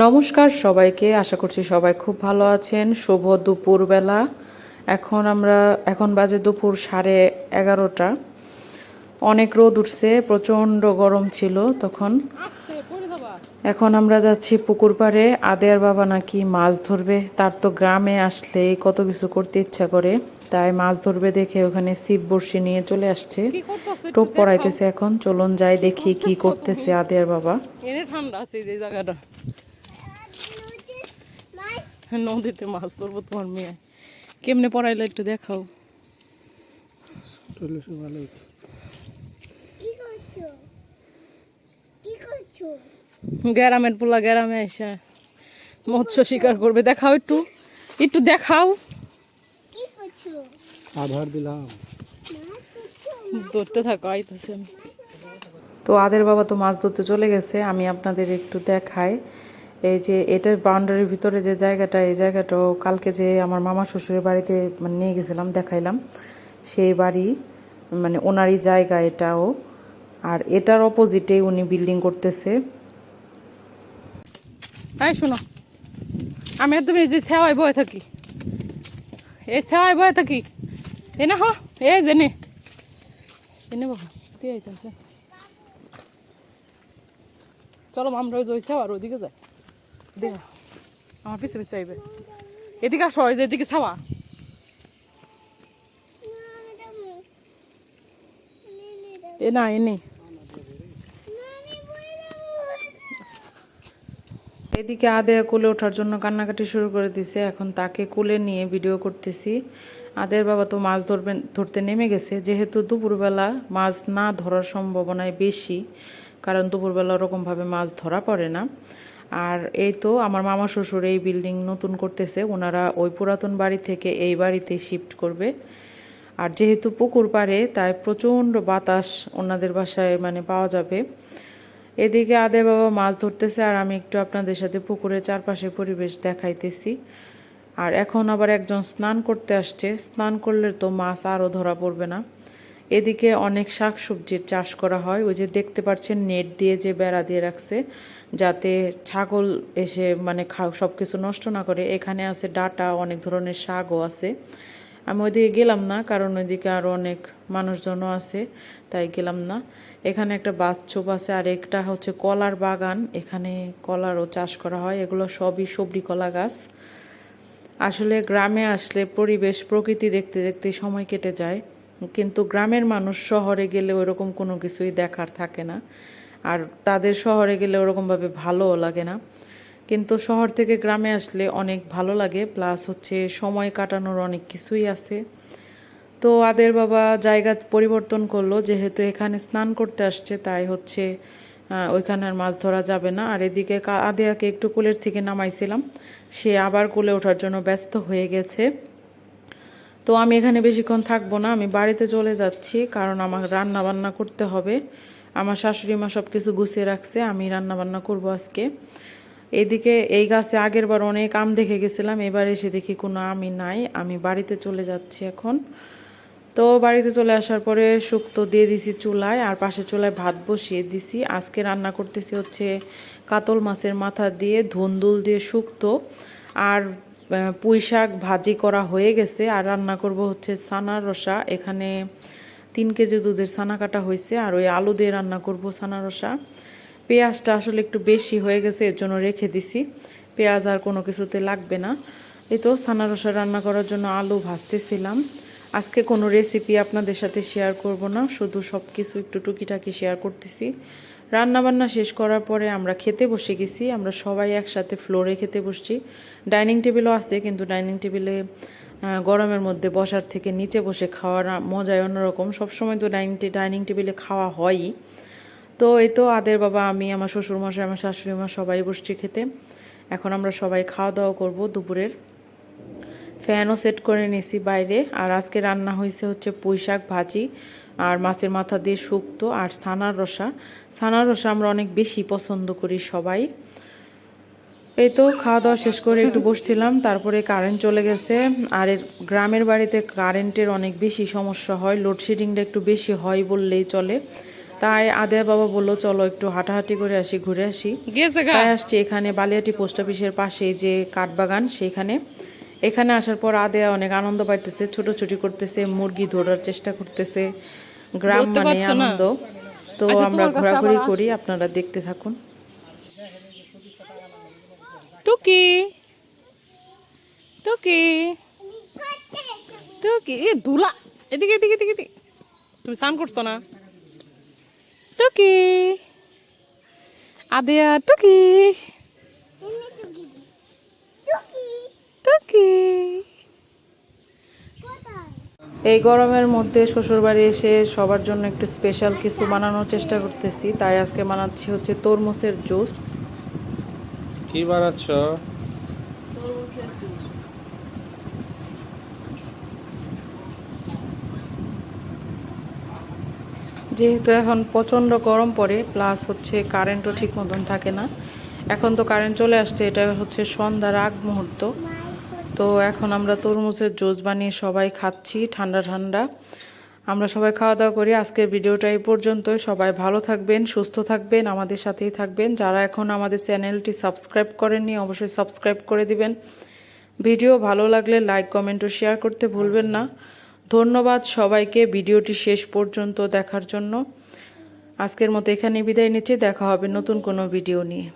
নমস্কার সবাইকে আশা করছি সবাই খুব ভালো আছেন। শুভ দুপুরবেলা। এখন আমরা এখন বাজে দুপুর সাড়ে এগারোটা। অনেক রোদ উঠছে প্রচণ্ড গরম ছিল তখন। এখন আমরা যাচ্ছি পুকুর পাড়ে। আদেয়ার বাবা নাকি মাছ ধরবে। তার তো গ্রামে আসলে কত কিছু করতে ইচ্ছা করে। তাই মাছ ধরবে দেখে ওখানে ছিপ বড়শি নিয়ে চলে আসছে। টোপ পড়াইতেছে এখন। চলুন যাই দেখি কি করতেছে আদেয়ার বাবা। ঠান্ডা আছে যে জায়গাটা। নদীতে মাছ ধরবো তোমার মেয়ে। কেমনে পড়াইলে একটু দেখাও। গ্যারামের পোলা গ্যারামে এসে মৎস্য শিকার করবে দেখাও একটু। একটু দেখাও। কি আধার দিলাম। ধরতে থাকো আইতেছে। তো আদের বাবা তো মাছ ধরতে চলে গেছে আমি আপনাদের একটু দেখাই। এই যে এটার বাউন্ডারির ভিতরে যে জায়গাটা, এই জায়গাটাও কালকে যে আমার মামা শ্বশুরের বাড়িতে মানে নিয়ে গেছিলাম, দেখাইলাম। সেই বাড়ি মানে ওনারই জায়গা এটাও। আর এটার অপোজিটে উনি বিল্ডিং করতেছে। এই শোনো, আমি একদম এই যে সেওয়ায় বয়ে থাকি। এই সেওয়ায় বয়ে থাকি। এ না হ এ জেনে এনে বাবা, দিয়ে চলো আমরা ওই সেওয়ার ওইদিকে যাই দেখ, আমার আইবে। এদিকে আসো যে এদিকে ছাওয়া। নেই এ না এনে না। আমি বলে দেবো এদিকে আদেয়া কোলে ওঠার জন্য কান্নাকাটি শুরু করে দিছে। এখন তাকে কোলে নিয়ে ভিডিও করতেছি। আদের বাবা তো মাছ ধরবেন, ধরতে নেমে গেছে। যেহেতু দুপুরবেলা মাছ না ধরার সম্ভাবনায় বেশি, কারণ দুপুরবেলা ওরকমভাবে মাছ ধরা পড়ে না। আর এই তো আমার মামা শ্বশুর এই বিল্ডিং নতুন করতেছে, ওনারা ওই পুরাতন বাড়ি থেকে এই বাড়িতে শিফট করবে। আর যেহেতু পুকুর পাড়ে, তাই প্রচণ্ড বাতাস ওনাদের বাসায় মানে পাওয়া যাবে। এদিকে আদে বাবা মাছ ধরতেছে, আর আমি একটু আপনাদের সাথে পুকুরের চারপাশে পরিবেশ দেখাইতেছি। আর এখন আবার একজন স্নান করতে আসছে। স্নান করলে তো মাছ আরও ধরা পড়বে না। এদিকে অনেক শাক সবজির চাষ করা হয়। ওই যে দেখতে পাচ্ছেন, নেট দিয়ে যে বেড়া দিয়ে রাখছে, যাতে ছাগল এসে মানে খা সব কিছু নষ্ট না করে। এখানে আছে ডাটা, অনেক ধরনের শাকও আছে। আমি ওইদিকে গেলাম না, কারণ ওইদিকে আরও অনেক মানুষজনও আছে, তাই গেলাম না। এখানে একটা বাচ্চপ আছে, আর একটা হচ্ছে কলার বাগান। এখানে কলারও চাষ করা হয়। এগুলো সবই সবরি কলা গাছ। আসলে গ্রামে আসলে পরিবেশ প্রকৃতি দেখতে দেখতে সময় কেটে যায়। কিন্তু গ্রামের মানুষ শহরে গেলে ওরকম কোনো কিছুই দেখার থাকে না। আর তাদের শহরে গেলে ওরকমভাবে ভালোও লাগে না। কিন্তু শহর থেকে গ্রামে আসলে অনেক ভালো লাগে, প্লাস হচ্ছে সময় কাটানোর অনেক কিছুই আছে। তো আদের বাবা জায়গা পরিবর্তন করল, যেহেতু এখানে স্নান করতে আসছে, তাই হচ্ছে ওইখানে আর মাছ ধরা যাবে না। আর এদিকে আদেয়াকে একটু কোলের থেকে নামাইছিলাম, সে আবার কোলে ওঠার জন্য ব্যস্ত হয়ে গেছে। তো আমি এখানে বেশিক্ষণ থাকব না, আমি বাড়িতে চলে যাচ্ছি, কারণ আমার রান্না বান্না করতে হবে। আমার শাশুড়ি মা সব কিছু গুছিয়ে রাখছে, আমি রান্না বান্না করব আজকে। এদিকে এই গাছে আগের বার অনেক আম দেখে গেছিলাম, এবার এসে দেখি কোনো আমই নাই, আমি বাড়িতে চলে যাচ্ছি এখন। তো বাড়িতে চলে আসার পরে শুক্তো দিয়ে দিছি চুলায়, আর পাশে চুলায় ভাত বসিয়ে দিছি। আজকে রান্না করতেছি হচ্ছে কাতল মাছের মাথা দিয়ে ধুন্দুল দিয়ে শুক্তো, আর পুঁই শাক ভাজি করা হয়ে গেছে। আর রান্না করব হচ্ছে সানার রসা। এখানে তিন কেজি দুধের সানা কাটা হয়েছে। আর ওই আলু দিয়ে রান্না করব সানা রসা। পেঁয়াজটা আসলে একটু বেশি হয়ে গেছে, এর জন্য রেখে দিছি। পেঁয়াজ আর কোনো কিছুতে লাগবে না। এই তো সানা রসা রান্না করার জন্য আলু ভাজতেছিলাম। আজকে কোনো রেসিপি আপনাদের সাথে শেয়ার করব না। শুধু সব কিছু একটু টুকিটাকি শেয়ার করতেছি। রান্না বান্না শেষ করার পরে আমরা খেতে বসে গেছি। আমরা সবাই একসাথে ফ্লোরে খেতে বসছি। ডাইনিং টেবিলও আছে, কিন্তু ডাইনিং টেবিলে গরমের মধ্যে বসার থেকে নিচে বসে খাওয়ার মজাই অন্যরকম। সবসময় তো ডাইনিং ডাইনিং টেবিলে খাওয়া হয়ই। তো এই তো আদের বাবা, আমি, আমার শ্বশুর মশাই আমার শাশুড়ি মা সবাই বসছি খেতে। এখন আমরা সবাই খাওয়া দাওয়া করব দুপুরের। ফ্যানও সেট করে নিয়েছি বাইরে। আর আজকে রান্না হয়েছে হচ্ছে পুঁই শাক ভাজি। আর মাছের মাথা দিয়ে শুক্তো আর ছানার রসা। ছানার রসা আমরা অনেক বেশি পছন্দ করি সবাই। এই তো খাওয়া দাওয়া শেষ করে একটু বসছিলাম তারপরে কারেন্ট চলে গেছে। আর এর গ্রামের বাড়িতে কারেন্টের অনেক বেশি সমস্যা হয় লোডশেডিংটা একটু বেশি হয় বললেই চলে। তাই আদেয়া বাবা বলল চলো একটু হাঁটাহাঁটি করে আসি ঘুরে আসি। তাই আসছি এখানে বালিয়াটি পোস্ট অফিসের পাশে যে কাঠবাগান সেইখানে এখানে আসার পর আদেয়া অনেক আনন্দ পাইতেছে ছোটাছুটি করতেছে মুরগি ধরার চেষ্টা করতেছে গ্রাম মানে আনন্দ। তো আচ্ছা, আমরা ঘোরাঘুরি করি আপনারা দেখতে থাকুন। টুকি। টুকি। টুকি। এ দুলা এদিকে এদিকে এদিকে এদিকে। তুমি স্নান করছ না? টুকি। আদেয়া টুকি টুকি কোথায় এই গরমের মধ্যে শ্বশুরবাড়ি এসে সবার জন্য একটু স্পেশাল কিছু বানানোর চেষ্টা করতেছি। তাই আজকে বানাচ্ছি হচ্ছে তরমুজের জুস। কি বানাচ্ছ? যেহেতু এখন প্রচণ্ড গরম পড়ে প্লাস হচ্ছে কারেন্টও ঠিক মতন থাকে না। এখন তো কারেন্ট চলে আসছে এটা হচ্ছে সন্ধ্যার আগ মুহূর্ত। তো এখন আমরা তরমুজের জুস বানিয়ে সবাই খাচ্ছি, ঠান্ডা ঠান্ডা। আমরা সবাই খাওয়া দাওয়া করি। আজকের ভিডিওটা এই পর্যন্তই। সবাই ভালো থাকবেন, সুস্থ থাকবেন, আমাদের সাথেই থাকবেন। যারা এখন আমাদের চ্যানেলটি সাবস্ক্রাইব করেননি, অবশ্যই সাবস্ক্রাইব করে দিবেন। ভিডিও ভালো লাগলে লাইক, কমেন্ট ও শেয়ার করতে ভুলবেন না। ধন্যবাদ সবাইকে ভিডিওটি শেষ পর্যন্ত দেখার জন্য। আজকের মতো এখানে বিদায় নিচ্ছি। দেখা হবে নতুন কোনো ভিডিও নিয়ে।